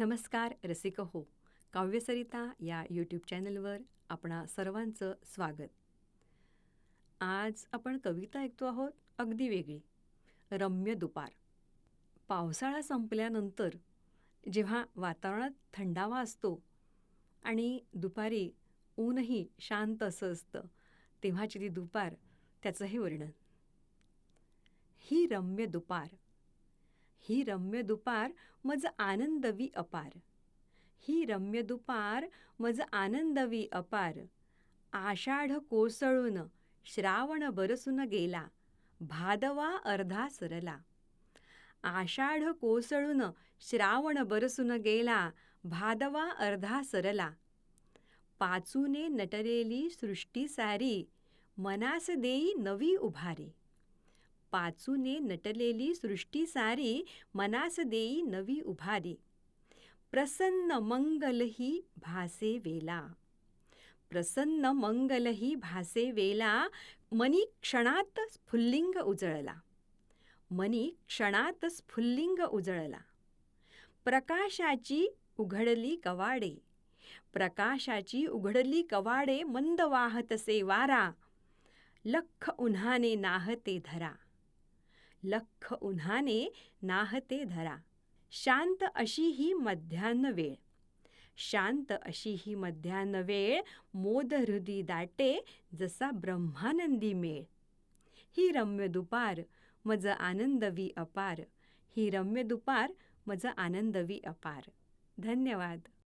नमस्कार रसिक हो काव्यसरिता या यूट्यूब चॅनलवर आपणा सर्वांचं स्वागत. आज आपण कविता ऐकतो आहोत अगदी वेगळी. रम्य दुपार. पावसाळा संपल्यानंतर जेव्हा वातावरणात थंडावा असतो आणि दुपारी ऊनही शांत असं असतं तेव्हाची ती दुपार त्याचं हे वर्णन. ही रम्य दुपार ही रम्य दुपार मज आनंदवी अपार. ही रम्य दुपार मज आनंदवी अपार. आषाढ कोसळून श्रावण बरसून गेला. भादवा अर्धा सरला. आषाढ कोसळून श्रावण बरसून गेला. भादवा अर्धा सरला. पाचूने नटलेली सृष्टी सारी. मनास देई नवी उभारी. पाचूने नटलेली सृष्टी सारी मनास देई नवी उभारी. प्रसन्न मंगलही भासे वेला. प्रसन्न मंगलही भासे वेला मनी क्षणात स्फुल्लिंग उजळला. मनी क्षणात स्फुल्लिंग उजळला. प्रकाशाची उघडली कवाडे. प्रकाशाची उघडली कवाडे मंद वाहतसे वारा. लख उन्हाने नाहते धरा. लख उन्हाने नाहते धरा. शांत अशी ही मध्यान्ह वेळ. शांत अशी ही मध्यान्ह वेळ मोदहृदी दाटे जसा ब्रह्मानंदी मेळ. ही रम्य दुपार मज आनंदवी अपार. ही रम्य दुपार मज आनंदवी अपार. धन्यवाद.